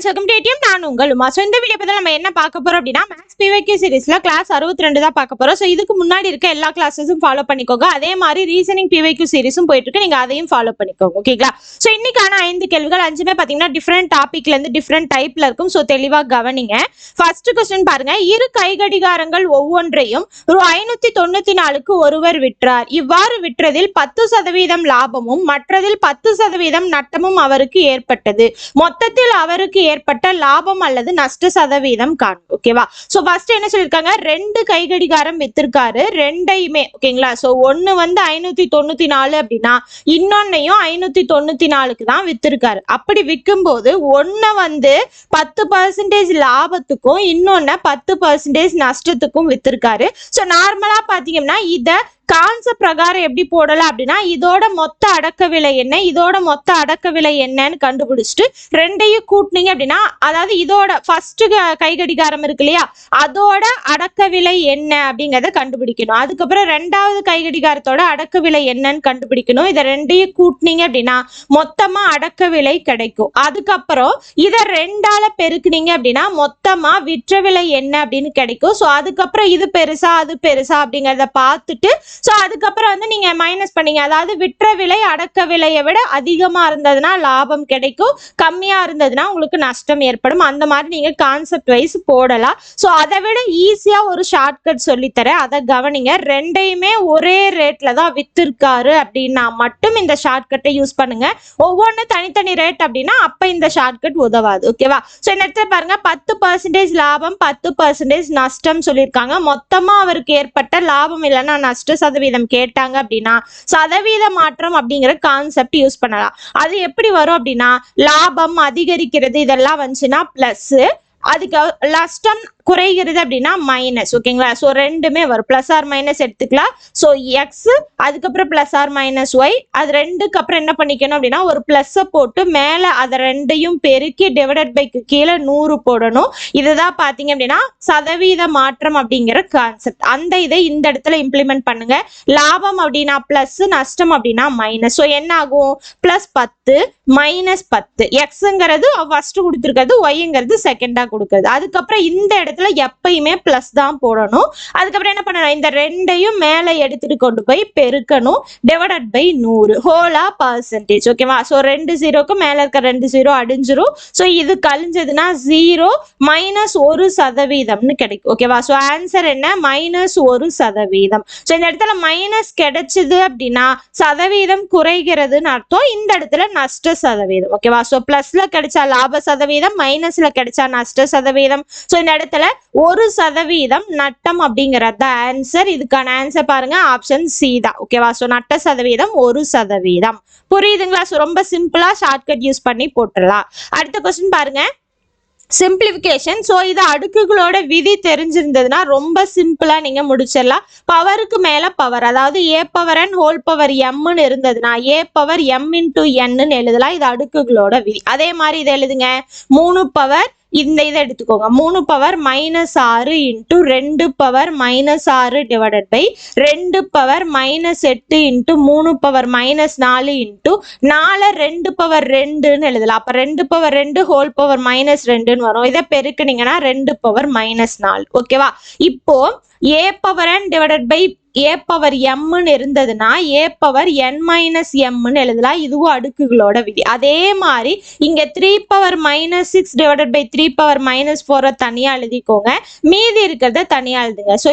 Friends welcome to ATM நான் உங்கள் Uma so இந்த வீடியோ பற்றி நம்ம என்ன பார்க்க போறோம் அப்படின்னா மேக்ஸ் பிவைக்யூ சீரிஸ்ல கிளாஸ் அறுபத்தி ரெண்டு தான் பார்க்க போறோம். ஸோ இதுக்கு முன்னாடி இருக்க எல்லா கிளாஸஸும் ஃபாலோ பண்ணிக்கோங்க. அதே மாதிரி ரீசனிங் பிவைக்கு சீரிஸும் போயிட்டு இருக்கு. நீங்க அதையும் ஃபாலோ பண்ணிக்கோங்க. ஓகேங்களா ஸோ இன்னைக்கான ஐந்து கேள்விகள் அஞ்சுமே பார்த்தீங்கன்னா டிஃப்ரெண்ட் டாபிக்ல இருந்து டிஃப்ரெண்ட் டைப்ல இருக்கும். ஸோ தெளிவாக கவனிங்க. ஃபர்ஸ்ட் கொஸ்டின் பாருங்க. இரு கைகடிகாரங்கள் ஒவ்வொன்றையும் ரூ ஐநூத்தி தொண்ணூத்தி நாலுக்கு ஒருவர் விற்றார். இவ்வாறு விற்றதில் பத்து சதவீதம் லாபமும் மற்றதில் பத்து சதவீதம் நட்டமும் அவருக்கு ஏற்பட்டது. மொத்தத்தில் அவருக்கு ஏற்பட்ட லாபம் அல்லது நஷ்ட சதவீதம் காணும் ஓகேவா சோ ஃபர்ஸ்ட் என்ன சொல்லிருக்காங்க? ரெண்டு கைகடிகாரம் வித்திருக்காரு. ரெண்டையுமே ஓகேங்களா சோ ஒன்னு வந்து ஐநூத்தி தொண்ணூத்தி நாலு அப்படின்னா இன்னொன்னையும் ஐநூத்தி தொண்ணூத்தி நாலுக்கு தான் வித்திருக்காரு. அப்படி விற்கும்போது ஒன்ன வந்து பத்து பர்சன்டேஜ் லாபத்துக்கும் இன்னொன்னு பத்து பர்சன்டேஜ் நஷ்டத்துக்கும் வித்திருக்காரு. ஸோ நார்மலா பாத்தீங்கன்னா இத கான்செப்ட் பிரகாரம் எப்படி போடலாம் அப்படின்னா இதோட மொத்த அடக்க விலை என்ன இதோட மொத்த அடக்க விலை என்னன்னு கண்டுபிடிச்சிட்டு ரெண்டையும் கூட்டினீங்க அப்படின்னா அதாவது இதோட ஃபர்ஸ்ட் கை கடிகாரம் இருக்கு இல்லையா அதோட அடக்க விலை என்ன அப்படிங்கிறத கண்டுபிடிக்கணும். அதுக்கப்புறம் ரெண்டாவது கை கடிகாரத்தோட அடக்க விலை என்னன்னு கண்டுபிடிக்கணும். இதை ரெண்டையும் கூட்டினீங்க அப்படின்னா மொத்தமா அடக்க விலை கிடைக்கும். அதுக்கப்புறம் இதை ரெண்டால பெருக்குனீங்க அப்படின்னா மொத்தமா விற்ற விலை என்ன அப்படின்னு கிடைக்கும். ஸோ அதுக்கப்புறம் இது பெருசா அது பெருசா அப்படிங்கிறத பார்த்துட்டு ஸோ அதுக்கப்புறம் வந்து நீங்க மைனஸ் பண்ணீங்க. அதாவது விற்ற விலை அடக்க விலையை விட அதிகமாக இருந்ததுன்னா லாபம் கிடைக்கும். கம்மியாக இருந்ததுன்னா உங்களுக்கு நஷ்டம் ஏற்படும். அந்த மாதிரி நீங்க கான்செப்ட் வைஸ் போடலாம். ஸோ அதை விட ஈஸியாக ஒரு ஷார்ட்கட் சொல்லித்தரேன். அதை கவனிங்க. ரெண்டையுமே ஒரே ரேட்டில் தான் விற்றுருக்காரு அப்படின்னா மட்டும் இந்த ஷார்ட்கட்டை யூஸ் பண்ணுங்க. ஒவ்வொன்று தனித்தனி ரேட் அப்படின்னா அப்போ இந்த ஷார்ட்கட் உதவாது. ஓகேவா ஸோ இந்த இடத்துல பாருங்க. பத்து பர்சன்டேஜ் லாபம் பத்து பர்சன்டேஜ் நஷ்டம் சொல்லியிருக்காங்க. மொத்தமாக அவருக்கு ஏற்பட்ட லாபம் இல்லைன்னா நஷ்டம் சதவீதம் கேட்டாங்க அப்படின்னா சதவீத மாற்றம் அப்படிங்கிற கான்செப்ட் யூஸ் பண்ணலாம். அது எப்படி வரும் அப்படின்னா லாபம் அதிகரிக்கிறது இதெல்லாம் வந்துச்சுன்னா பிளஸ் அதுக்கு நஷ்டம் குறைகிறது அப்படின்னா மைனஸ் ஓகேங்களா ஸோ ரெண்டுமே வரும். ப்ளஸ் ஆர் மைனஸ் எடுத்துக்கலாம். ஸோ எக்ஸ் அதுக்கப்புறம் ப்ளஸ் ஆர் மைனஸ் ஒய் அது ரெண்டுக்கு அப்புறம் என்ன பண்ணிக்கணும் அப்படின்னா ஒரு ப்ளஸ்ஸை போட்டு மேலே அதை ரெண்டையும் பெருக்கி டிவைடட் பைக்கு கீழே நூறு போடணும். இதுதான் பார்த்தீங்க அப்படின்னா சதவீத மாற்றம் அப்படிங்கிற கான்செப்ட் அந்த இதை இந்த இடத்துல இம்ப்ளிமெண்ட் பண்ணுங்க. லாபம் அப்படின்னா ப்ளஸ் நஷ்டம் அப்படின்னா மைனஸ் ஸோ என்ன ஆகும்? ப்ளஸ் பத்து மைனஸ் பத்து. எக்ஸுங்கிறது ஃபர்ஸ்ட் கொடுத்துருக்கிறது ஒய்ங்கிறது செகண்டாக கொடுக்குறது. அதுக்கப்புறம் இந்த இடத்துல எப்பயுமே ப்ளஸ் தான் போடணும். அதுக்கப்புறம் என்ன பண்ணணும்? இந்த ரெண்டையும் மேலே எடுத்துட்டு கொண்டு போய் பெருக்கணும். டிவைடட் பை நூறு. ஹோலா பர்சன்டேஜ் ஓகேவா ஸோ ரெண்டு ஜீரோக்கு மேலே இருக்க ரெண்டு ஜீரோ அடிஞ்சிரும். ஸோ இது கழிஞ்சதுன்னா ஜீரோ மைனஸ் ஒரு சதவீதம்னு கிடைக்கும். ஓகேவா ஸோ ஆன்சர் என்ன? மைனஸ் ஒரு சதவீதம். ஸோ இந்த இடத்துல மைனஸ் கிடைச்சது அப்படின்னா சதவீதம் குறைகிறதுன்னு அர்த்தம். இந்த இடத்துல நஷ்ட சதவீதம். ஓகேவா ஸோ ப்ளஸ்ல கிடைச்சா லாப சதவீதம் மைனஸ்ல கிடைச்சா நஷ்ட சதவீதம். ஸோ இந்த இடத்துல ஒரு சதவீதம் நட்டம் அப்படிங்கிறது ஆன்சர் இதுக்கான ஆன்சர் பாருங்க. ஆப்ஷன் சி தான். ஓகேவா ஸோ நட்ட சதவீதம் ஒரு சதவீதம். புரியுதுங்களா? ஸோ ரொம்ப சிம்பிளா ஷார்ட்கட் யூஸ் பண்ணி போட்டுடலாம். அடுத்த கொஸ்டின் பாருங்க. சிம்பிளிஃபிகேஷன் ஸோ இது அடுக்குகளோட விதி தெரிஞ்சிருந்ததுன்னா ரொம்ப சிம்பிளா நீங்க முடிச்சிடலாம். பவருக்கு மேல பவர் அதாவது a power and whole power எம்னு இருந்ததுன்னா ஏ பவர் எம் இன்டூ என்னு எழுதலாம். இது அடுக்குகளோட விதி. அதே மாதிரி இதை எழுதுங்க. மூணு பவர் இந்த இதை எடுத்துக்கோங்க. மூணு பவர் மைனஸ் ஆறு இன்ட்டு ரெண்டு பவர் மைனஸ் ஆறு டிவைடட் பை ரெண்டு பவர் மைனஸ் எட்டு இன்ட்டு மூணு பவர் மைனஸ் நாலு இன்ட்டு நாலு ரெண்டு பவர் ரெண்டுன்னு எழுதலாம். அப்போ ரெண்டு பவர் ரெண்டு ஹோல் பவர் மைனஸ் ரெண்டுன்னு வரும். இதை பெருக்குனீங்கன்னா ரெண்டு பவர் மைனஸ் நாலு. ஓகேவா இப்போ a power n divided by a power எம்னு இருந்ததுன்னா ஏ பவர் என் மைனஸ் எம்னு எழுதலாம். இதுவும் அடுக்குகளோட விதி. அதே மாதிரி இங்க three power minus six divided by three power minus ஃபோரை தனியாக எழுதிக்கோங்க. மீதி இருக்கிறத தனியாக எழுதுங்க. So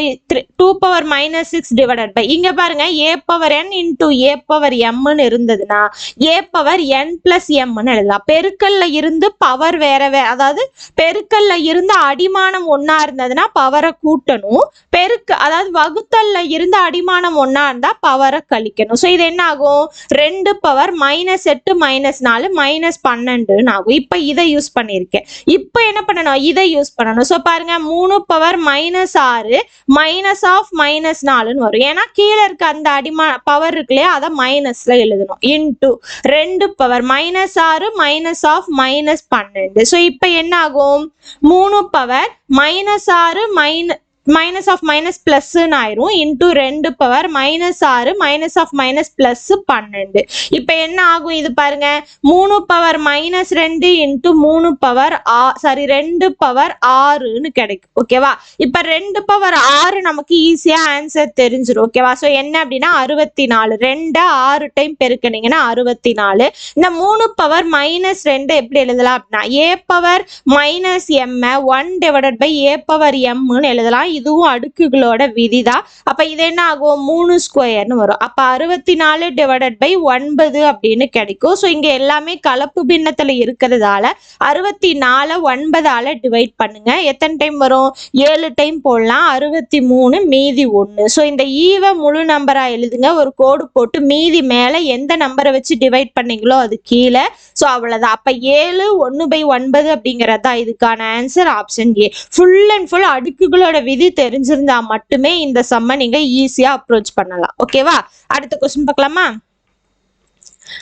two power minus six divided by இங்கே பாருங்க a power n into a power எம்னு இருந்ததுன்னா ஏ பவர் என் பிளஸ் எம்னு எழுதலாம். பெருக்கல்ல இருந்து பவர் வேற வே அதாவது பெருக்கல்ல இருந்து அடிமானம் ஒன்றா இருந்ததுன்னா பவரை கூட்டணும். பெருக்கு அதாவது வகுத்தல்ல இருந்த அடிமானம் ஒண்ணா இருந்தா பவரை கழிக்கணும். ஸோ இது என்ன ஆகும்? ரெண்டு பவர் மைனஸ் எட்டு மைனஸ் நாலு மைனஸ் பன்னெண்டுன்னு ஆகும். இப்போ இதை யூஸ் பண்ணியிருக்கேன். இப்போ என்ன பண்ணணும்? இதை யூஸ் பண்ணணும். ஸோ பாருங்க மூணு பவர் மைனஸ் ஆறு மைனஸ் ஆஃப் மைனஸ் நாலுன்னு வரும். ஏன்னா கீழே இருக்க அந்த அடிமா பவர் இருக்கு இல்லையா அதை மைனஸ்ல எழுதணும். இன்டூ ரெண்டு பவர் மைனஸ் ஆறு மைனஸ் ஆஃப் மைனஸ் பன்னெண்டு. ஸோ இப்போ என்ன ஆகும்? மூணு பவர் மைனஸ் ஆறு மைன மைனஸ் ஆஃப் மைனஸ் பிளஸ்ன்னு ஆயிரும். இன்டூ ரெண்டு பவர் மைனஸ் ஆறு மைனஸ் ஆஃப் மைனஸ் பிளஸ் பன்னெண்டு. இப்போ என்ன ஆகும் இது பாருங்க. மூணு பவர் மைனஸ் ரெண்டு இன்டூ மூணு பவர் ஆ சாரி ரெண்டு பவர் ஆறுன்னு கிடைக்கும். ஓகேவா இப்போ ரெண்டு பவர் ஆறு நமக்கு ஈஸியாக ஆன்சர் தெரிஞ்சிடும் ஓகேவா ஸோ என்ன அப்படின்னா அறுபத்தி நாலு ரெண்டை ஆறு டைம் பெருக்கினீங்கன்னா அறுபத்தி நாலு இந்த மூணு பவர் மைனஸ் ரெண்டு எப்படி எழுதலாம் அப்படின்னா a power minus m one divided by a power எம்னு எழுதலாம். இதுவும் அடுக்குகளோட விதி தான் அப்ப இது என்ன ஆகும் மூணு ஸ்கொயர்னு வரும். அப்ப அறுபத்தி நாலு டிவைடட் பை ஒன்பது அப்படின்னு கிடைக்கும். ஸோ இங்க எல்லாமே கலப்பு பின்னத்துல இருக்கிறதால அறுபத்தி நாலு ஒன்பதால் டிவைட் பண்ணுங்க. எத்தனை டைம் வரும்? ஏழு டைம் போடலாம். அறுபத்தி மூணு மீதி ஒன்று ஸோ இந்த ஈவை முழு நம்பரா எழுதுங்க. ஒரு கோடு போட்டு மீதி மேல எந்த நம்பரை வச்சு டிவைட் பண்ணீங்களோ அது கீழே. ஸோ அவ்வளவுதான். அப்போ ஏழு ஒன்று பை ஒன்பது அப்படிங்கிறது தான் இதுக்கான answer option a full and full அடுக்குகளோட விதி தெரிஞ்சிருந்தா மட்டுமே இந்த சம்மை நீங்க ஈஸியா அப்ரோச் பண்ணலாம். ஓகேவா அடுத்த கொஸ்டின் பார்க்கலாமா?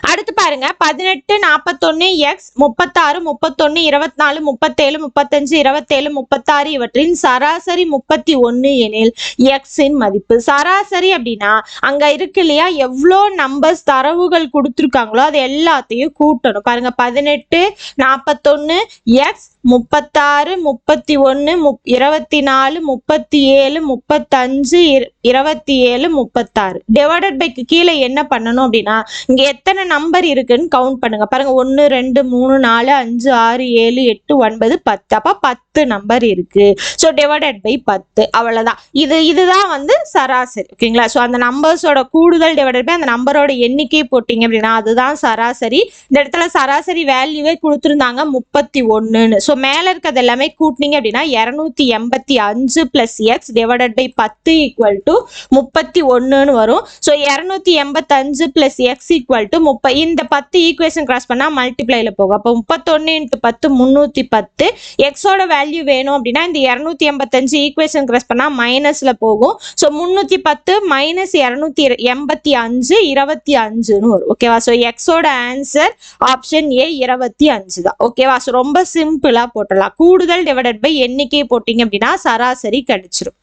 அடுத்து பாருங்க. பதினெட்டு நாற்பத்தொன்னு எக்ஸ் முப்பத்தாறு முப்பத்தொன்னு இருபத்தி நாலு முப்பத்தேழு முப்பத்தஞ்சு இருபத்தேழு முப்பத்தாறு இவற்றின் சராசரி முப்பத்தி ஒன்னு எனில் எக்ஸின் மதிப்பு. சராசரி அப்படின்னா அங்க இருக்கு இல்லையா? எவ்வளோ நம்பர்ஸ் தரவுகள் கொடுத்துருக்காங்களோ அது எல்லாத்தையும் கூட்டணும். பாருங்க பதினெட்டு நாற்பத்தொன்னு எக்ஸ் முப்பத்தாறு முப்பத்தி ஒன்று முப் இருபத்தி நாலு முப்பத்தி ஏழு முப்பத்தஞ்சு இரு- இருபத்தி ஏழு முப்பத்தாறு டிவைடட் பைக்கு கீழே என்ன பண்ணணும் அப்படின்னா இங்க எத்தனை நம்பர் இருக்குன்னு கவுண்ட் பண்ணுங்க. பாருங்க ஒன்று ரெண்டு மூணு நாலு அஞ்சு ஆறு ஏழு எட்டு ஒன்பது பத்து. அப்போ பத்து நம்பர் இருக்கு. ஸோ டிவைடட் பை பத்து. அவ்வளவுதான். இது இதுதான் வந்து சராசரி. ஓகேங்களா? ஸோ அந்த நம்பர்ஸோட கூடுதல் டிவைடட் பை அந்த நம்பரோட எண்ணிக்கை போட்டிங்க அப்படின்னா அதுதான் சராசரி. இந்த இடத்துல சராசரி வேல்யூவே கொடுத்துருந்தாங்க முப்பத்தி ஒன்றுன்னு ஸோ மேலே இருக்கிறது எல்லாமே கூட்டினீங்க அப்படின்னா இரநூத்தி எண்பத்தி அஞ்சு பிளஸ் எக்ஸ் டிவைடட் பை பத்து ஈக்குவல் டு முப்பத்தி ஒன்றுன்னு வரும். ஸோ இரநூத்தி எண்பத்தஞ்சு பிளஸ் எக்ஸ் ஈக்குவல் டு முப்ப இந்த பத்து ஈக்குவேஷன் கிராஸ் பண்ணால் மல்டிப்ளைல போகும். அப்போ முப்பத்தொன்று இன்ட்டு பத்து முந்நூற்றி பத்து. எக்ஸோட வேல்யூ வேணும் அப்படின்னா இந்த இரநூத்தி எண்பத்தஞ்சு ஈக்குவேஷன் கிராஸ் பண்ணால் மைனஸில் போகும். ஸோ முந்நூற்றி பத்து மைனஸ் இரநூத்தி எண்பத்தி அஞ்சு இருபத்தி அஞ்சுன்னு வரும். ஓகேவா ஸோ எக்ஸோட ஆன்சர் ஆப்ஷன் ஏ இருபத்தி அஞ்சு தான். ஓகேவா ஸோ ரொம்ப சிம்பிளாக போட்டலாம் கூடுதல் டிவைடட் பை எண்ணிக்கை போட்டிங்க அப்படின்னா சராசரி கிடைச்சிரும்.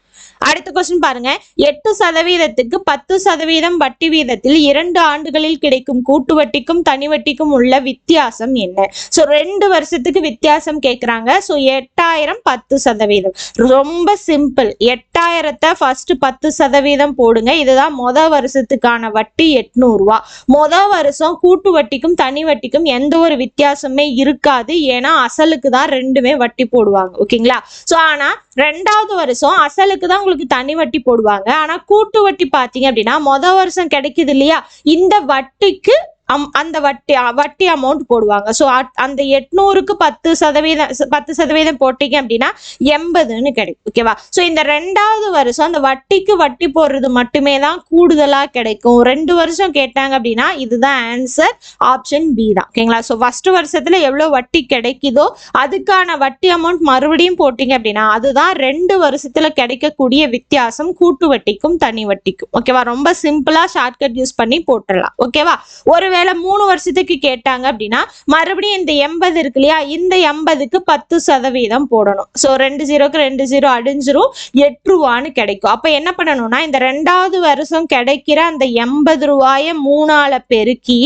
அடுத்த கொஸ்டின் பாருங்க. எட்டு சதவீதத்துக்கு பத்து சதவீதம் வட்டி வீதத்தில் இரண்டு ஆண்டுகளில் கிடைக்கும் கூட்டு வட்டிக்கும் தனி வட்டிக்கும் உள்ள வித்தியாசம் என்ன? ஸோ ரெண்டு வருஷத்துக்கு வித்தியாசம் கேட்குறாங்க ஸோ எட்டாயிரம் பத்து சதவீதம். ரொம்ப சிம்பிள் எட்டாயிரத்தை ஃபர்ஸ்ட் பத்து சதவீதம் போடுங்க. இதுதான் மொத வருஷத்துக்கான வட்டி எட்நூறுரூவா மொத வருஷம் கூட்டு வட்டிக்கும் தனி வட்டிக்கும் எந்த ஒரு வித்தியாசமே இருக்காது. ஏன்னா அசலுக்கு தான் ரெண்டுமே வட்டி போடுவாங்க. ஓகேங்களா? ஸோ ஆனா ரெண்டாவது வருஷம் அசலுக்கு தான் உங்களுக்கு தனி வட்டி போடுவாங்க. ஆனா கூட்டு வட்டி பாத்தீங்க அப்படின்னா மொத வருஷம் கிடைக்குது இல்லையா? இந்த வட்டிக்கு அம் அந்த வட்டி வட்டி அமௌண்ட் போடுவாங்க. ஸோ அந்த எட்நூறுக்கு பத்து சதவீதம் பத்து சதவீதம் போட்டீங்க அப்படின்னா எண்பதுன்னு கிடைக்கும். ஓகேவா ஸோ இந்த ரெண்டாவது வருஷம் அந்த வட்டிக்கு வட்டி போடுறது மட்டுமே தான் கூடுதலாக கிடைக்கும். ரெண்டு வருஷம் கேட்டாங்க அப்படின்னா இதுதான் ஆன்சர் ஆப்ஷன் பி தான். ஓகேங்களா ஸோ ஃபர்ஸ்ட் வருஷத்துல எவ்வளோ வட்டி கிடைக்குதோ அதுக்கான வட்டி அமௌண்ட் மறுபடியும் போட்டீங்க அப்படின்னா அதுதான் ரெண்டு வருஷத்துல கிடைக்கக்கூடிய வித்தியாசம் கூட்டு வட்டிக்கும் தனி வட்டிக்கும். ஓகேவா ரொம்ப சிம்பிளா ஷார்ட்கட் யூஸ் பண்ணி போட்டுடலாம். ஓகேவா ஒருவேளை மூணு வருஷத்துக்கு கேட்டாங்க அப்படின்னா மறுபடியும் இந்த எண்பது இருக்கு இல்லையா? இந்த எண்பதுக்கு பத்து சதவீதம் போடணும். ஸோ ரெண்டு ஜீரோக்கு ரெண்டு ஜீரோ அடிஞ்சிரும் எட்டு ரூபான்னு கிடைக்கும். அப்போ என்ன பண்ணணும்னா இந்த ரெண்டாவது வருஷம் கிடைக்கிற அந்த எண்பது ரூபாய மூணால பெருக்கி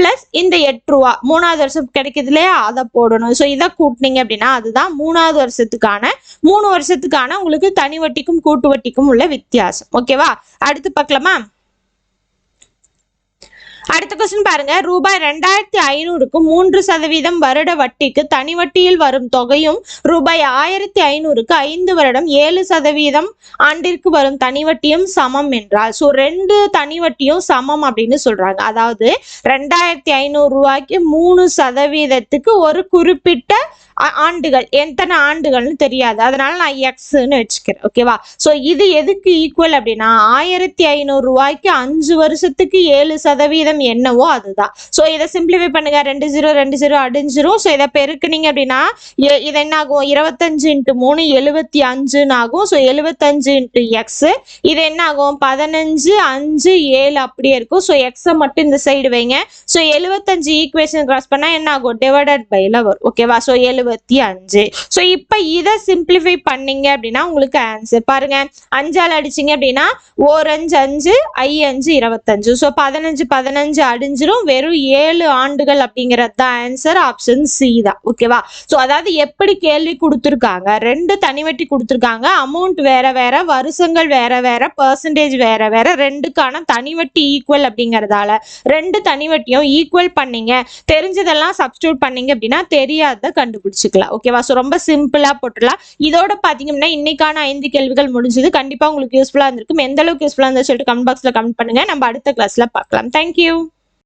பிளஸ் இந்த எட்டு ரூபா மூணாவது வருஷம் கிடைக்குது இல்லையா? அதை போடணும். ஸோ இதை கூட்டினீங்க அப்படின்னா அதுதான் மூணாவது வருஷத்துக்கான மூணு வருஷத்துக்கான உங்களுக்கு தனி வட்டிக்கும் கூட்டு வட்டிக்கும் உள்ள வித்தியாசம். ஓகேவா அடுத்து பார்க்கலாமா? அடுத்த கொஸ்டின் பாருங்க. ரூபாய் ரெண்டாயிரத்தி ஐநூறுக்கு மூன்று சதவீதம் வருட வட்டிக்கு தனி வட்டியில் வரும் தொகையும் ரூபாய் ஆயிரத்தி ஐநூறுக்கு ஐந்து வருடம் ஏழு சதவீதம் ஆண்டிற்கு வரும் தனி வட்டியும் சமம் என்றால். ஸோ ரெண்டு தனி வட்டியும் சமம் அப்படின்னு சொல்றாங்க. அதாவது ரெண்டாயிரத்தி ஐநூறு ரூபாய்க்கு மூணு சதவீதத்துக்கு ஒரு குறிப்பிட்ட ஆண்டுகள் எத்தனை ஆண்டுகள்னு தெரியாது. அதனால நான் எக்ஸ்ன்னு வச்சுக்கிறேன். ஓகேவா ஸோ இது எதுக்கு ஈக்குவல் அப்படின்னா ஆயிரத்தி ஐநூறு ரூபாய்க்கு அஞ்சு வருஷத்துக்கு ஏழு சதவீதம் என்னவோ அதுதான். ஸோ இதை சிம்பிளிஃபை பண்ணுங்க. ரெண்டு ஜீரோ ரெண்டு ஜீரோ அடிஞ்சிரும். ஸோ இதை பெருக்குனீங்க அப்படின்னா இது என்ன ஆகும் இருபத்தஞ்சு இன்ட்டு மூணு எழுபத்தி அஞ்சுன்னு ஆகும். ஸோ எழுபத்தஞ்சு இன்ட்டு எக்ஸ் இது என்ன ஆகும் பதினஞ்சு அஞ்சு ஏழு அப்படியே இருக்கும். ஸோ எக்ஸை மட்டும் இந்த சைடு வைங்க. ஸோ எழுபத்தஞ்சு ஈக்குவேஷன் கிராஸ் பண்ணால் என்ன ஆகும் டிவைடட் பைல வரும் ஓகேவா ஸோ எழுபத்தி அஞ்சு. ஸோ இப்போ இதை சிம்பிளிஃபை பண்ணீங்க அப்படின்னா உங்களுக்கு ஆன்சர் பாருங்க. அஞ்சால் அடிச்சீங்க அப்படின்னா ஓர் அஞ்சு அஞ்சு ஐ அஞ்சு இருபத்தஞ்சு. ஸோ பதினஞ்சு பதினஞ்சு அடிஞ்சிரும். வெறும் ஏழு ஆண்டுகள் அப்படிங்கிறது தான் ஆன்சர் ஆப்ஷன் சி தான். ஓகேவா ஸோ அதாவது எப்படி கேள்வி கொடுத்துருக்காங்க? ரெண்டு தனிவட்டி கொடுத்துருக்காங்க. அமௌண்ட் வேற வேற வருஷங்கள் வேற வேற பர்சன்டேஜ் வேற வேற ரெண்டுக்கான தனிவட்டி ஈக்குவல் அப்படிங்கறதால ரெண்டு தனிவட்டியும் ஈக்குவல் பண்ணீங்க. தெரிஞ்சதெல்லாம் சப்ஸ்டியூட் பண்ணீங்க அப்படின்னா தெரியாத கண்டுபிடிச்சிக்கலாம் ஓகேவா ஸோ ரொம்ப சிம்பிளா போட்டுடலாம். இதோட பாத்தீங்கன்னா இன்னைக்கான ஐந்து கேள்விகள் முடிஞ்சது. கண்டிப்பா உங்களுக்கு யூஸ்ஃபுல்லா இருந்திருக்கும். எந்த அளவுக்கு யூஸ்ஃபுல்லா இருந்தால் சொல்லிட்டு கமெண்ட் பாக்ஸ்ல கமெண்ட் பண்ணுங்க. நம்ம அடுத்த கிளாஸ்ல பார்க்கலாம். தேங்க்யூ